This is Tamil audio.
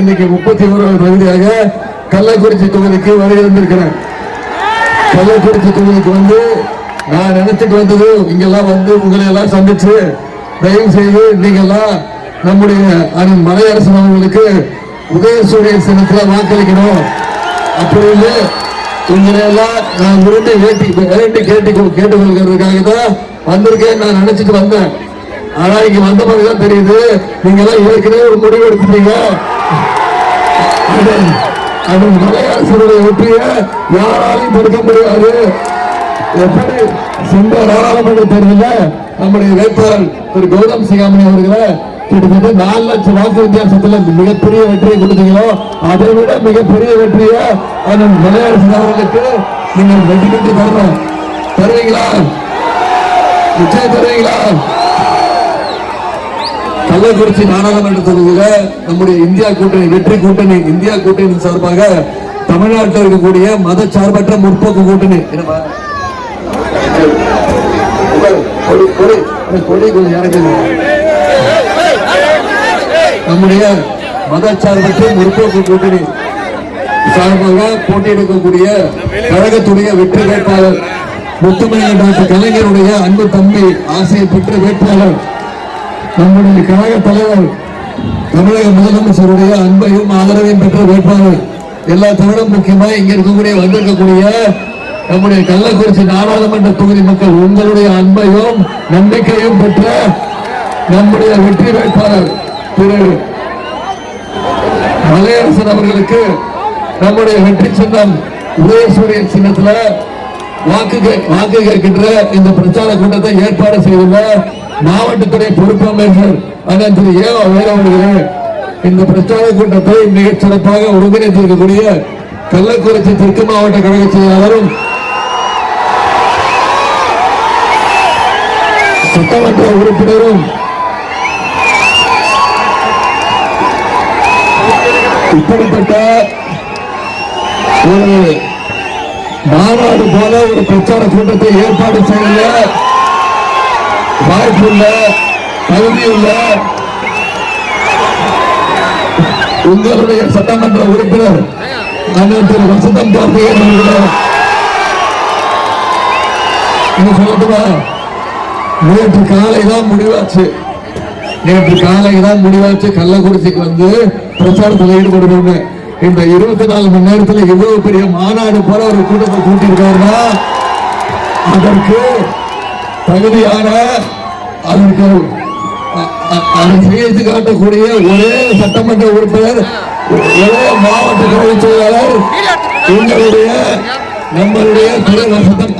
இன்னைக்கு முப்பத்தி ஓராவது பகுதியாக கள்ளக்குறிச்சி தொகுதிக்கு வருகிறேன் கள்ளக்குறிச்சி தொகுதிக்கு வந்து நான் நினைச்சிட்டு வந்தது இங்கெல்லாம் வந்து உங்களை எல்லாம் சந்திச்சு தயவு செய்து நீங்க எல்லாம் நம்முடைய அண்ணன் மலையரசன் அவர்களுக்கு உதயசூரிய சின்னத்துல வாக்களிக்கணும். அப்படின்னு உங்களை எல்லாம் நான் விரும்பி வேட்டி வேண்டி கேட்டு கேட்டுக்கொள்கிறதுக்காக தான் வந்திருக்கேன் நான் நினைச்சிட்டு வந்தேன். ஆனா இங்க வந்த பிறகுதான் தெரியுது. நீங்க எல்லாம் ஏற்கனவே ஒரு முடிவு எடுத்துட்டீங்க. அது- அது மலையாளர்களுடைய வெற்றியை யாராலையும் தடுக்க முடியாது. எப்படி? சென்ற நாடாளுமன்ற தேர்தலில் நம்முடைய வேட்பாளர் திரு கௌதம் சிகாமணி அவர்களை கிட்டத்தட்ட நாலு லட்சம் வாக்கு வித்தியாசத்துல மிகப்பெரிய வெற்றியை கொடுத்தீங்களோ அதை விட மிகப்பெரிய வெற்றியை அண்ணன் மலையாள அவர்களுக்கு நீங்கள் வெற்றி பெற்று தரணும். தருவீங்களா? நிச்சயம் தருவீங்களா? கள்ளக்குறிச்சி நாடாளுமன்ற தொகுதியில நம்முடைய இந்தியா கூட்டணி வெற்றி கூட்டணி இந்தியா கூட்டணி சார்பாக தமிழ்நாட்டில் இருக்கக்கூடிய மத சார்பற்ற முற்போக்கு கூட்டணி. நம்முடைய மத சார்பற்ற முற்போக்கு கூட்டணி சார்பாக போட்டியிடக்கூடிய கழகத்துடைய வெற்றி வேட்பாளர் முத்துமையன் டாக்டர் கலைஞருடைய அன்பு தம்பி ஆசையை பெற்ற வேட்பாளர் நம்முடைய கழக தலைவர் தமிழக முதலமைச்சருடைய அன்பையும் ஆதரவையும் பெற்ற வேட்பாளர் எல்லா தமிழும் முக்கியமா இங்க இருக்கக்கூடிய வந்திருக்கக்கூடிய நம்முடைய கள்ளக்குறிச்சி நாடாளுமன்ற தொகுதி மக்கள் உங்களுடைய அன்பையும் நம்பிக்கையும் பெற்ற நம்முடைய வெற்றி வேட்பாளர் திரு மலையரசன் அவர்களுக்கு நம்முடைய வெற்றி சின்னம் உதயசூரியன் சின்னத்துல வாக்கு வாக்கு கேட்கின்ற இந்த பிரச்சார கூட்டத்தை ஏற்பாடு செய்துள்ள மாவட்டத்துறை பொறுப்பு அமைச்சர் அண்ணன் திரு ஏ வேற இந்த பிரச்சார கூட்டத்தை மிகச் சிறப்பாக ஒருங்கிணைத்திருக்கக்கூடிய கள்ளக்குறிச்சி தெற்கு மாவட்ட கழக செயலாளரும் சட்டமன்ற உறுப்பினரும் இப்படிப்பட்ட ஒரு மாநாடு போல ஒரு பிரச்சார கூட்டத்தை ஏற்பாடு செய்ய வாய்ப்புள்ள தகுதியுள்ள உங்களுடைய சட்டமன்ற உறுப்பினர் அண்ணன் திரு வசந்தம் என்ன சொல்லட்டுமா? நேற்று காலை தான் முடிவாச்சு. நேற்று காலை தான் முடிவாச்சு. கள்ளக்குறிச்சிக்கு வந்து பிரச்சாரத்தில் ஈடுபடுவாங்க இந்த இருபத்தி நாலு மணி நேரத்தில் இவ்வளவு பெரிய மாநாடு போல ஒரு கூட்டத்தை கூட்டியிருக்காருன்னா அதற்கு தகுதியான அதற்கு அ- அதை செய்து காட்டக்கூடிய ஒரே சட்டமன்ற உறுப்பினர் ஒரே மாவட்ட கழக செயலாளர் எங்களுடைய நம்மளுடைய துறை சட்டம்.